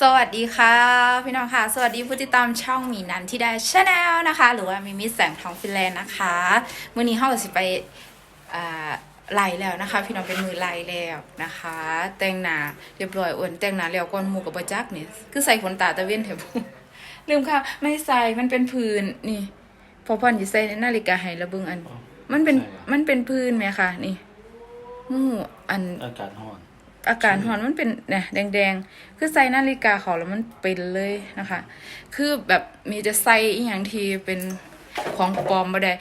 สวัสดีค่ะ พี่น้องค่ะ สวัสดีผู้ติดตามช่องหมีนันที่ได้ชาแนลนะคะ หรือว่ามิมิแสงทองฟินแลนด์นะคะมื่อนี้เข้าสิไปอ่าไล่แล้วนะคะ พี่น้องเป็นมือไล่แล้วนะคะ แต่งหน้าเรียบร้อยอ้วนแต่งหน้าแล้วก่อนหมูกับบจักเนี่ยคือใส่ขนตาตะเวนแถวลืมค่ะ ไม่ใส่มันเป็นพื้นนี่ พอพ่อนจะใส่นาฬิกาให้ระเบิงอัน มันเป็นใช่ครับมันเป็นพื้นไหมคะนี่มูอันอากาศร้อน อากาศร้อนมันเป็นเนี่ยแดงๆ คือใส่นาฬิกาเขาแล้วมันเป็นเลยนะคะ คือแบบมีจะใส่อีหยังทีเป็นของปลอมบ่ได้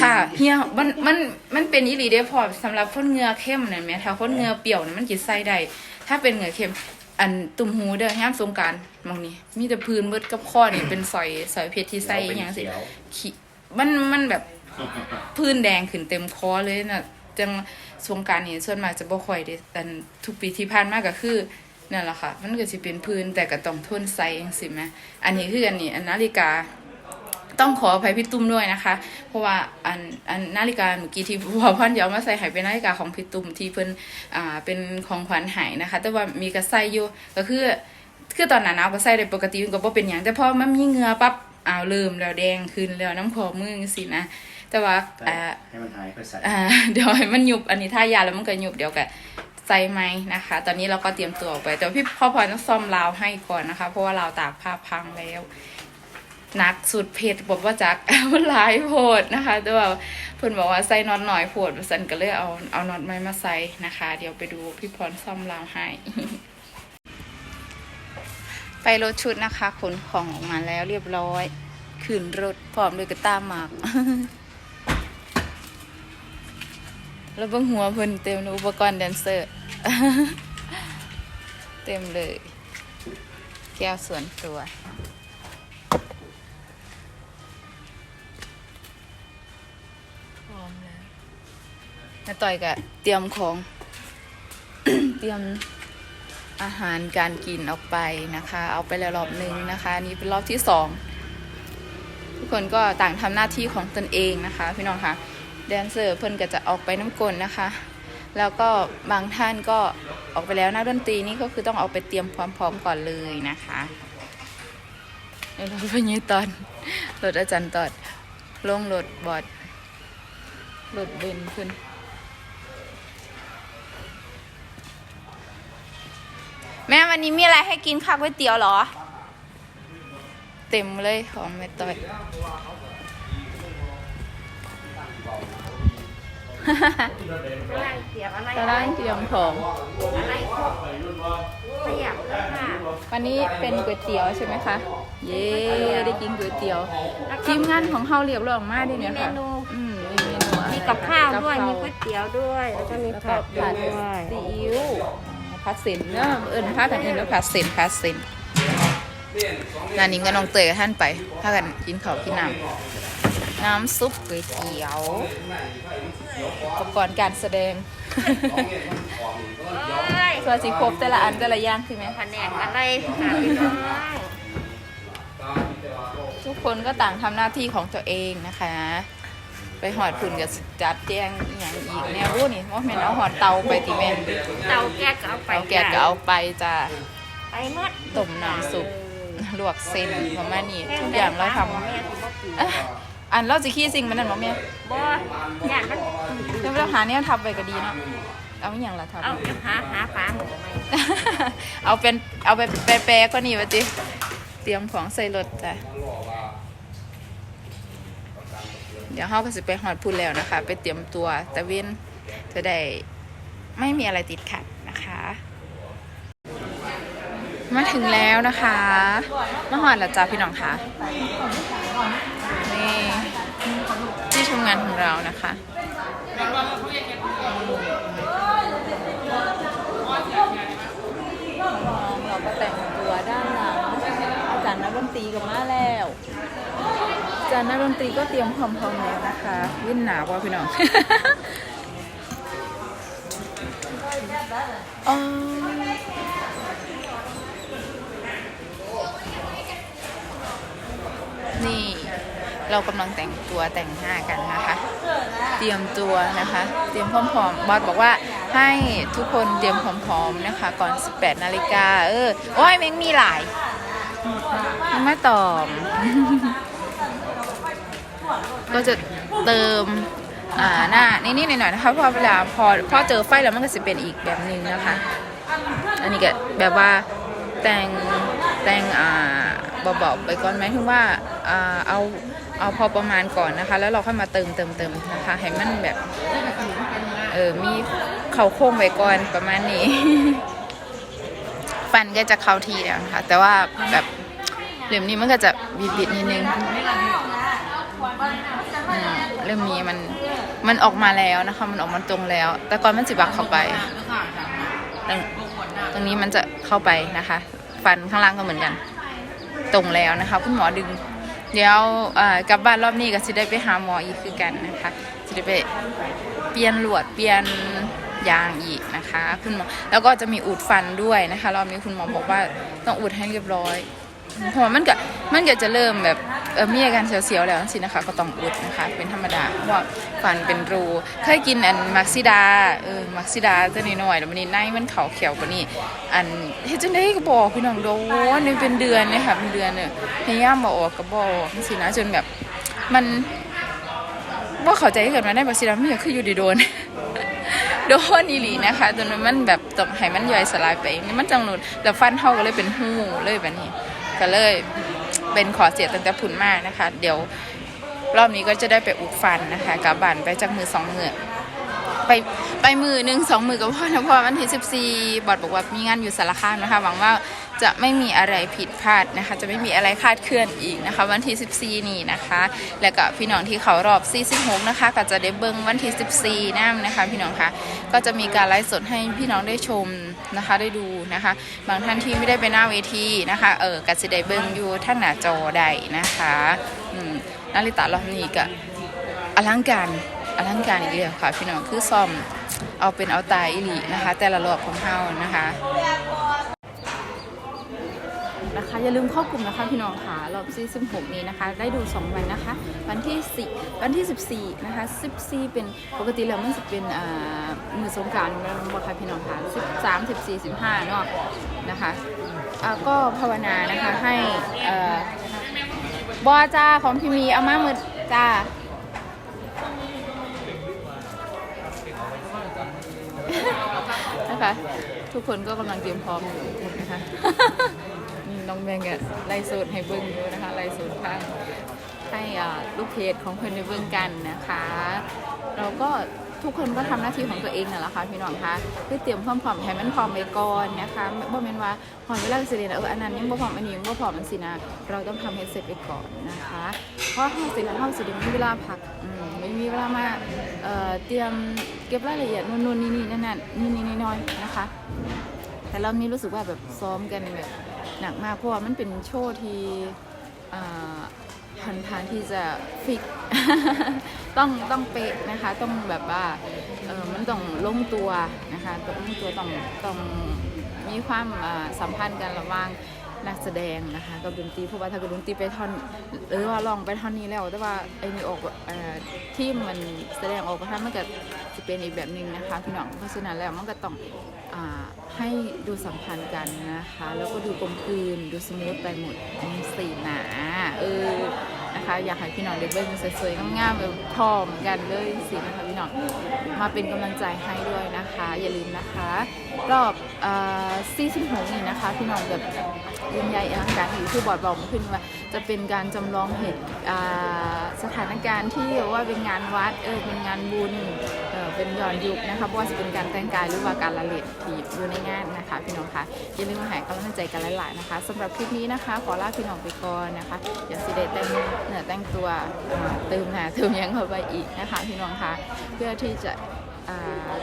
ถ้าเฮียมันมันมันเป็นอีหลีเด้พอสำหรับคนเหงือเข้มนั่นแหมถ้าคนเหงือเปรี้ยวนั่นมันสิใส่ได้ถ้าเป็นเหงือเข้มอันตุ่มหูเด้อยามสงกรารมองนี่มีแต่พื้นเบิดกับข้อนี่เป็นสอยสอยเพชรที่ใส่อีหยังสิ ขี้มันมันแบบพื้นแดงขึ้นเต็มคอเลยน่ะ จังสงการนี่ส่วนมากจะบ่ค่อยได้แต่ทุกปีที่ผ่านมาก็คือนั่นแหละค่ะ มันก็สิเป็นพื้นแต่ก็ต้องทนใส่จังซี่แหมอันนี้คืออันนี้อันนาฬิกาต้องขออภัยพี่ตุ้มด้วยนะคะ เพราะว่าอันอันนาฬิกาเมื่อกี้ที่พอพ่อนเดี๋ยวเอามาใส่หายเป็นนาฬิกาของพี่ตุ้มที่เพิ่นอ่าเป็นของขวัญหายนะคะ แต่ว่ามีกระใส่อยู่ก็คือคือตอนหนาหนาวก็ใส่ได้ปกติมันก็บ่เป็นหยังแต่พอมันมีเงือปั๊บอ้าวเริ่มแล้วแดงขึ้นแล้วน้ำคอมือจังซี่นะ แต่ว่าอ่าให้มันหายค่อยใส่อ่าเดี๋ยวให้มันยุบอันนี้ถ้ายาแล้วมันก็ยุบเดี๋ยวก็ใส่ไหมนะคะ ตอนนี้เราก็เตรียมตัวออกไป แต่ว่าพี่พ่อพลอยต้องซ่อมราวให้ก่อนนะคะ เพราะว่าราวตากผ้าพังแล้วหนักสุดเพจบอกว่าจักมันหลายโพดนะคะแต่ว่าเพิ่นบอกว่าใส่น็อตหน่อยโพดสันก็เลยเอาเอาน็อตไม้มาใส่นะคะ เดี๋ยวไปดูพี่พรซ่อมราวให้ ไปรถชุดนะคะขนของออกมาแล้วเรียบร้อย ขึ้นรถพร้อมด้วยกระตาหมาก แล้วเบิ่งหัวเพิ่นเต็มอุปกรณ์แดนเซอร์ เต็มเลย แก้วส่วนตัว พร้อมแล้วน้าต่อยก็เตรียมของ เตรียมอาหารการกินออกไปนะคะ เอาไปแล้วรอบหนึ่งนะคะนนี่เป็นรอบที่สองทุกคนก็ต่างทำหน้าที่ของตนเองนะคะ พี่น้องคะ แดนเซอร์เพิ่นก็จะออกไปน้ำกลนะคะ แล้วก็บางท่านก็ออกไปแล้วนักดนตรีนี่ก็คือต้องเอาไปเตรียมความพร้อมก่อนเลยนะคะในรถพญตอนรถอาจารย์ตอดลงรถบอดรถเบนขึ้นแม่วันนี้มีอะไรให้กินข้าวก๋วยเตี๋ยวเหรอ เต็มเลยของแม่ตอย อะไรเสียบอะไรตะล่างเตรียมของ อะไรครบขยับเลยค่ะวันนี้เป็นก๋วยเตี๋ยวใช่ไหมคะ เย้ได้กินก๋วยเตี๋ยว ทีมงานของเฮาเรียบร้อยมากด้วยเนี่ยค่ะมีเมนูอืมมีเมนูอะไรมีกับข้าวด้วยกะมีเพก๋ราวยเตี๋ยวด้วย แล้วก็มีแล้วก็ผัดผัดด้วยซีอิ๊วผัดเส้นเนาะเอิญผัดกันเอิญแล้วผัดเส้นผัดเส้นนานนี้ก็น้องเตยกับท่านไปพากันกินข้าวกินน้ำ น้ำซุปก๋วยเตี๋ยว อุปกรณ์การแสดงเอ้ยส่วนสีครบแต่ละอันแต่ละอย่างคือไหมแผนกอะไรค่ะพี่น้องทุกคนก็ต่างทำหน้าที่ของตัวเองนะคะ ไปหอดผุนกับจัดแจงอหย่างอีกแนวรู้นี่ว่าแม่นเอาหอดเตาไปติแม่นเตาแก๊สก็เอาไปเตาแก๊สก็เอาไปจ้าไปหมดต้มน้ำซุปลวกเส้นประมาณนี้ทุกอย่างเราทแม่ที่บ่กินำเอ๊ะอันเราจะขี้สิ่งมันนั่นบ่แม่บ่ย่านมันเดี๋ยวเราหาเนี่ยทำไปก็ดีเนาะเอาอหย่างละทำเอาเดี๋ยวหาหาปลาหมูไหมเอาเป็นเอาไปแปรๆก็นี่วะจิเตรียมของใส่รถจ้ะเดี๋ยวเฮาก็สิไปหอดพูนแล้วนะคะ ไปเตรียมตัวตะเวนจะได้ไม่มีอะไรติดขัดนะคะ มาถึงแล้วนะคะ มาหอดแล้วจ้าพี่น้องคะนี่ที่ทำงาน ของเรานะคะเราก็แต่งตัวด้านหลังอาจารย์นักดนตรีก็มาแล้วอาจารย์นักดนตรีก็เตรียมพร้อมๆแล้วนะคะวิ่นหนาวว่าพี่น้องอ๋อนี่ เรากำลังแต่งตัวแต่งหน้ากันนะคะ เตรียมตัวนะคะ เตรียมพร้อมๆบอสบอกว่าให้ทุกคนเตรียมพร้อมๆนะคะ ก่อน 18นาฬิกาเออโอ้ยแมงมีหลายยังไม่ตอบ ก็จะเติมอ่าหน้านิดๆหน่อยๆนะคะเพอเวลาพอพอเจอไฟแล้วมันก็จะเป็นอีกแบบหนึ่งนะคะ อันนี้ก็แบบว่าแต่งแต่งอ่าเบาๆไปก่อนไหมถึงว่าอ่าเอา เอาพอประมาณก่อนนะคะ แล้วเราค่อยมาเติมเติมเติมนะคะ ให้มันแบบเออมีเข่าโค้งไว้ก่อนประมาณนี้ ฟันก็จะเข้าที่แล้วนะคะ แต่ว่าแบบเหลี่ยมนี้มันก็จะบิดๆนิดนึงเริ่มนี้มันมันออกมาแล้วนะคะ มันออกมาตรงแล้ว แต่ก่อนมันสิบักเข้าไปตตรงนี้มันจะเข้าไปนะคะ ฟันข้างล่างก็เหมือนกัน ตรงแล้วนะคะ คุณหมอดึง เดี๋ยวกลับบ้านรอบนี้ก็จะได้ไปหาหมออีกคือกันนะคะจะได้ไปเปลี่ยนหลวดเปลี่ยนยางอีกนะคะ คุณหมอแล้วก็จะมีอุดฟันด้วยนะคะ รอบนี้คุณหมอบอกว่าต้องอุดให้เรียบร้อย เพราะว่ามันก็มันก็จะเริ่มแบบเมีอาการเสียวๆแล้วสินะคะ ก็ต้องอุดนะคะ เป็นธรรมดาเพราะว่าฟันเป็นรูเคยกินอันมักซิดาเออมักซิดาตัวนี้หน่อยแล้วมันนี่ในมันเขาเขียวกว่านี้อันเฮ็ดจังได๋ก็บอกพี่น้องโดนนี่เป็นเดือนเนี่ยค่ะเป็นเดือนเนี่ยพยายามบออกก็บอกจังทีนะจนแบบมันบ่าเข้าใจเกิดมาได้บ่สิแล้วมันก็คืออยู่ดีโดนโดนอีหลีนะคะจนมันแบบต้องให้มันย่อยสลายไปนี่มันจังหนุดแล้วฟันเฮาก็เลยเป็นหูเลยแบบนี้ ก็เลย เป็นขอเสียตั้งแต่พุ่นมากนะคะ เดี๋ยวรอบนี้ก็จะได้ไปอุดฟันนะคะกับบ้านไปจากมือสองมือไปไปมือหนึ่งสองมือกับพ่อนะพ่อวันที่สิบสี่บอดบอกว่ามีงานอยู่สารคามนะคะ หวังว่า จะไม่มีอะไรผิดพลาดนะคะ จะไม่มีอะไรคาดเคลื่อนอีกนะคะ วันที่สิบสี่นี่นะคะ แล้วก็พี่น้องที่เขารอบสี่สิบหกนะคะ ก็จะได้เบิ้งวันที่สิบสี่น้ำนะคะ พี่น้องคะก็จะมีการไลฟ์สดให้พี่น้องได้ชมนะคะ ได้ดูนะคะ บางท่านที่ไม่ได้ไปหน้าเวทีนะคะ เออก็จะได้เบิ้งอยู่ท่านหน้าจอได้นะคะอืมนาริตะรอบนี้ก็อลังการอลังการอีกแล้วค่ะ พี่น้องคือซ่อมเอาเป็นเอาตายอีหลีนะคะ แต่ละรอบของเฮานะคะ นะคะ อย่าลืมเข้ากลุ่มนะคะพี่น้องค่ะรอบซีซั่น6นี้นะคะ ได้ดู 2 วันนะคะ วันที่ 4 วันที่ 14 นะคะ 14 เป็นปกติแล้วมันจะเป็นอ่ามือสงกรารแล้วบ่ค่ะพี่น้องค่ะ 13 14 15 เนาะนะคะก็ภาวนานะคะให้บอจ้าของพี่มีเอามามือจ้านะคะทุกคนก็กำลังเตรียมพร้อมอยู่นะคะ น้องแบงก์ไล่สูตรให้เบิ้งอยู่นะคะไล่สูตรข้างให้ลูกเพจของเพื่อนได้เบิ้งกันนะคะ เราก็ทุกคนก็ทำหน้าที่ของตัวเองนั่นแหละค่ะพี่น้องคะคือเตรียมความพร้อมให้มันพร้อมไปก่อนนะคะบ่แม่นว่าพอเวลาสิเรียนเอออันนั้นยังบ่พร้อมอันนี้ยังบ่พร้อมมันสินะเราต้องทำให้เสร็จไปก่อนนะคะ เพราะเฮาสิแล้วเฮาสิได้มีเวลาพักไม่มีเวลามาเเตรียมเก็บรายละเอียดนู่นๆนี่ๆนั่นๆนี่ๆน้อยนะคะ แต่เรานี่รู้สึกว่าแบบซ้อมกันแบบ หนักมากเพราะว่ามันเป็นโชว์ที่อ่าพันทานที่จะฟิก ต้องต้องเป๊ะนะคะ ต้องแบบว่าเออมันต้องลงตัวนะคะต้องลงตัวต้องต้องมีความอ่าสัมพันธ์กันระหว่างนักแสดงนะคะกับดนตรีเพราะว่าถ้าเกิดดนตรีไปท่อนหรือว่าลองไปท่อนนี้แล้ว แต่ว่าไอ้นี่ออกเอ่อที่มันแสดงออกมาท่านมันก็จะเป็นอีกแบบหนึ่งนะคะพี่น้องเพราะฉะนั้นแล้วมันก็ต้องอ่า ให้ดูสัมพันธ์กันนะคะ แล้วก็ดูกลมกลืนดูสมูทไปหมดมีสีหนาเออนะคะ อยากให้พี่น้องเด็กเบิ้งสวยๆงามๆแบบพร้อมกันเลยสินะคะพี่น้องมาเป็นกำลังใจให้ด้วยนะคะ อย่าลืมนะคะ รอบซีซั่นหกนี่นะคะ พี่น้องแบบยิ่งใหญ่อลังการอยู่ที่บอร์ดบอกขึ้นว่าจะเป็นการจำลองเหตุอ่า ถานการณ์ที่ว่าเป็นงานวัดเออเป็นงานบุญเออเป็นย้อนยุคนะคะว่าจะเป็นการแต่งกายหรือว่าการละเล่นที่อยู่ในงานนะคะพี่น้องคะอย่าลืมมาหากำลังใจกันหลายๆนะคะสำหรับคลิปนี้นะคะ ขอลาพี่น้องไปก่อนนะคะอย่าสิเดแต่งเนื้อแต่งตัวเติมหนาเติมยังเข้าไปอีกนะคะพี่น้องคะเพื่อที่จะ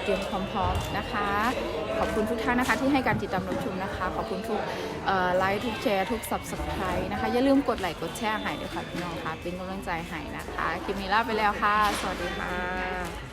เตรียมความพร้อมนะคะ ขอบคุณทุกท่านนะคะที่ให้การติดตามรับชมนะคะ ขอบคุณทุกไลค์ทุกแชร์ทุก subscribe นะคะ อย่าลืมกดไลค์กดแชร์ให้ด้วยค่ะพี่น้องค่ะ เป็นกำลังใจให้นะคะ คลิปนี้ลาไปแล้วค่ะ สวัสดีค่ะ